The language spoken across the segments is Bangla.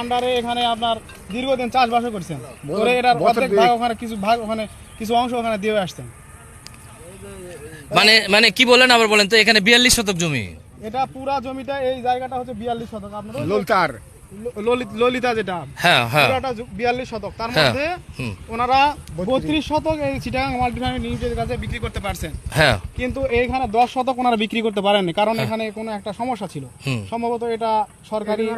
আন্ডারে এখানে আপনার দীর্ঘদিন চাষবাসও করছেন। করে এটার অর্ধেক ভাগ ওখানে কিছু ভাগ ওখানে কিছু অংশ ওখানে দিয়ে আসছেন। মানে মানে কি বলেন আবার বলেন তো এখানে বিয়াল্লিশ শতক জমি। এটা পুরা জমিটা এই জায়গাটা হচ্ছে বিয়াল্লিশ শতক। আপনার ললিত যেটা। হ্যাঁ হ্যাঁ। বিয়াল্লিশ শতক। তার হ্যাঁ, মধ্যে ওনারা বত্রিশ। শতক এই চিটাগাং মাল্টিফ্যামিলি কাছে বিক্রি করতে পারছেন। হ্যাঁ। কিন্তু এইখানে দশ শতক ওনারা বিক্রি করতে পারেননি কারণ এখানে কোনো একটা সমস্যা ছিল। সম্ভবত এটা সরকারি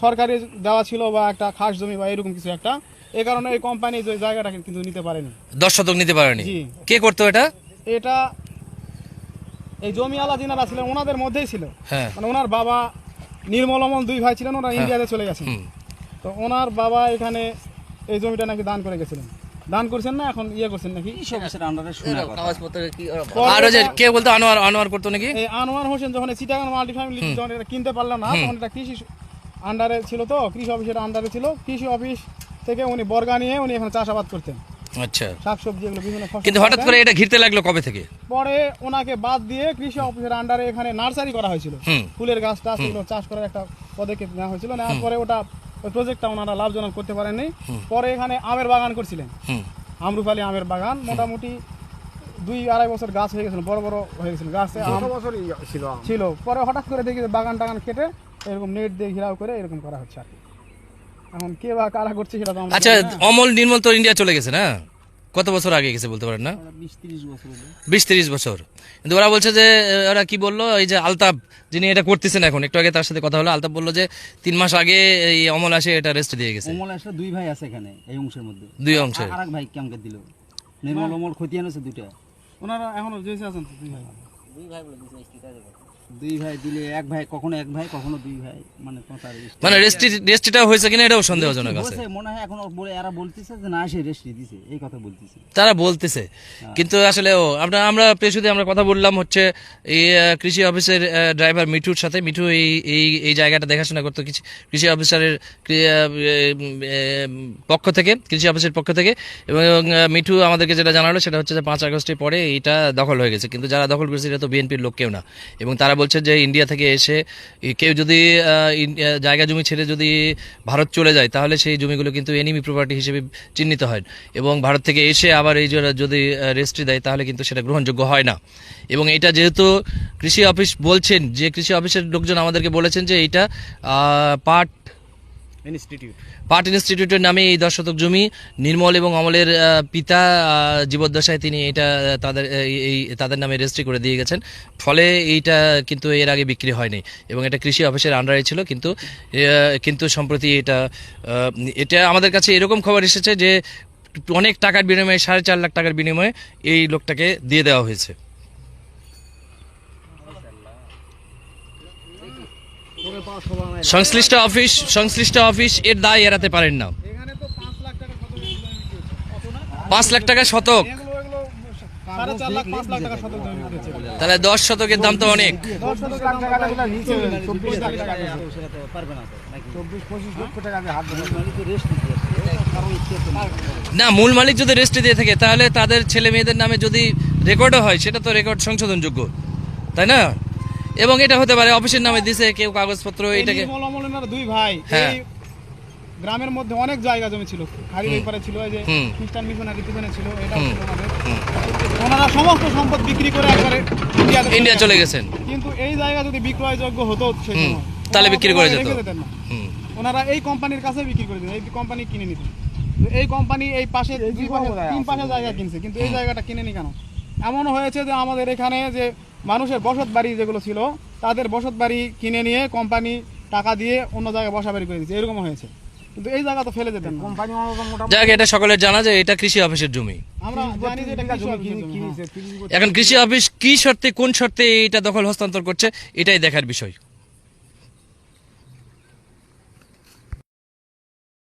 সরকারি দেওয়া ছিল বা একটা খাস জমি বা এরকম কিছু একটা। এই কারণে এই কোম্পানি যে জায়গাটা কিন্তু নিতে পারেনি। দশ শতক নিতে পারেনি? কে করতো এটা? এটা এই জমিওয়ালা যিনারা ছিলেন ওনাদের মধ্যেই ছিল। হ্যাঁ। মানে ওনার বাবা নির্মল অমল দুই ভাই ছিলেন ওরা ইন্ডিয়াতে চলে গেছেন। তো ওনার বাবা এখানে এই জমিটা নাকি দান করে গেছিলেন। দান করছেন না এখন ইয়ে করছেন নাকি? আর কে বলতো আনোয়ার আনোয়ার করতো নাকি? এই আনোয়ার হোসেন যখন চিটাগাং মাল্টি ফ্যামিলি যখন এটা কিনতে পারল না তখন এটা কৃষি আন্ডারে ছিল তো কৃষি অফিসের আন্ডারে ছিল। কৃষি অফিস থেকে উনি বর্গা নিয়ে উনি এখানে চাষাবাদ করতেন। আচ্ছা। শাকসবজি এগুলো বিভিন্ন ফসল কিন্তু হঠাৎ করে এটা ঘিরতে লাগল কবে থেকে? পরে ওনাকে বাদ দিয়ে কৃষি অফিসের আন্ডারে এখানে নার্সারি করা হয়েছিল। ফুলের গাছ টাছ এগুলো চাষ করার একটা পদক্ষেপ নেওয়া হয়েছিল। নেওয়ার পরে ওটা ওই প্রজেক্টটা ওনারা লাভজনক করতে পারেননি। পরে এখানে আমের বাগান করছিলেন। আমরুপালি আমের বাগান। মোটামুটি দুই আড়াই বছর গাছ হয়ে গেছিল বড় বড় হয়ে গেছিল গাছে ছিল। পরে হঠাৎ করে দেখি যে বাগান টাগান কেটে এরকম নেট দিয়ে ঘেরাও করে এরকম করা হচ্ছে আর কি। এখন কে বা কারা করছে সেটা তো আমরা আচ্ছা না। অমল নির্মল তো ইন্ডিয়া চলে গেছে না? কত বছর আগে গেছে বলতে পারেন না? বিশ তিরিশ বছর কিন্তু ওরা বলছে যে ওরা কি বলল? এই যে আলতাব যিনি এটা করতেছেন এখন একটু আগে তার সাথে কথা হলো আলতাব বলল যে তিন মাস আগে এই অমল আসে এটা রেস্ট দিয়ে গেছে। অমল আসলে দুই ভাই আছে এখানে এই অংশের মধ্যে। দুই অংশে আর ভাই কেমকে দিল? নির্মল অমল খতিয়ান আছে দুইটা। ওনারা এখনও জেসে আছেন তো দুই ভাই। দুই ভাই দিলে এক ভাই কখনো এক ভাই কখনো দুই ভাই মানে তার মানে রেস্টি রেস্টিটা হয়েছে কিনা এটাও সন্দেহজনক আছে। মনে হয় এখন বলে এরা বলতেছে যে না সে রেস্ট দিছে এই কথা বলতেছে। তারা বলতেছে কিন্তু আসলে ও আমরা আমরা পেশুতে আমরা কথা বললাম হচ্ছে এই কৃষি অফিসের ড্রাইভার মিঠুর সাথে। মিঠু এই এই এই জায়গাটা দেখাশোনা করতো কৃষি কৃষি অফিসারের পক্ষ থেকে কৃষি অফিসের পক্ষ থেকে। এবং মিঠু আমাদেরকে যেটা জানালো সেটা হচ্ছে যে পাঁচ আগস্টের পরে এইটা দখল হয়ে গেছে। কিন্তু যারা দখল করেছে এটা তো বিএনপির লোক কেউ না। এবং তারা বলছে যে ইন্ডিয়া থেকে এসে কেউ যদি জায়গা জমি ছেড়ে যদি ভারত চলে যায়, তাহলে সেই জমিগুলো কিন্তু এনিমি প্রপার্টি হিসেবে চিহ্নিত হয়। এবং ভারত থেকে এসে আবার এই যদি রেজিস্ট্রি দেয়, তাহলে কিন্তু সেটা গ্রহণযোগ্য হয় না। এবং এটা যেহেতু কৃষি অফিস বলছেন, যে কৃষি অফিসের লোকজন আমাদেরকে বলেছেন যে এইটা পাট ইনস্টিটিউট। পাট ইনস্টিটিউটের নামে এই দশ শতক জমি, নির্মল এবং অমলের পিতা জীবদ্দশায় তিনি এটা তাদের, এই- তাদের নামে রেজিস্ট্রি করে দিয়ে গেছেন। ফলে এইটা কিন্তু এর আগে বিক্রি হয়নি এবং এটা কৃষি অফিসের আন্ডারে ছিল, কিন্তু কিন্তু সম্প্রতি এটা এটা আমাদের কাছে এরকম খবর এসেছে যে অনেক টাকার বিনিময়ে, সাড়ে চার লাখ টাকার বিনিময়ে এই লোকটাকে দিয়ে দেওয়া হয়েছে। সংশ্লিষ্ট অফিস সংশ্লিষ্ট অফিস এর দায় এড়াতে পারেন না। পাঁচ লাখ টাকা শতক। তাহলে দশ শতকের দাম তো অনেক। না, মূল মালিক যদি রেস্টে দিয়ে থাকে, তাহলে তাদের ছেলে মেয়েদের নামে যদি রেকর্ডও হয়, সেটা তো রেকর্ড সংশোধনযোগ্য। তাই না? এবং এটা হতে পারে অফিসের নামে দিছে কেউ কাগজপত্র এটাকে দুই ভাই হ্যাঁ। এই গ্রামের মধ্যে অনেক জায়গা জমি ছিল। খালি ওই পারে ছিল এই যে খ্রিস্টান মিশনারি পিছনে ছিল এটা ওনারা সমস্ত সম্পদ বিক্রি করে একবারে ইন্ডিয়া চলে গেছেন। কিন্তু এই জায়গা যদি বিক্রয়যোগ্য হতো তাহলে বিক্রি করে যেত। ওনারা এই কোম্পানির কাছে বিক্রি করে দিতেন এই কোম্পানি কিনে নিতেন। এই কোম্পানি এই পাশে দুই পাশে তিন পাশে জায়গা কিনছে কিন্তু এই জায়গাটা কিনেনি কেন? এমন হয়েছে যে আমাদের এখানে যে মানুষের বসত বাড়ি যেগুলো ছিল তাদের বসত বাড়ি কিনে নিয়ে কোম্পানি টাকা দিয়ে অন্য জায়গায় বসা বাড়ি করে দিচ্ছে এরকম হয়েছে। কিন্তু এই জায়গা তো ফেলে যেতেন না। কোম্পানি যাক এটা সকলের জানা যায় এটা কৃষি অফিসের জমি। আমরা জানি যে এটা কৃষি জমি অফিসের জমি, কিনেছে হ্যাঁ। তিরিশ এখন কৃষি অফিস কি শর্তে কোন শর্তে এটা দখল হস্তান্তর করছে এটাই দেখার বিষয়।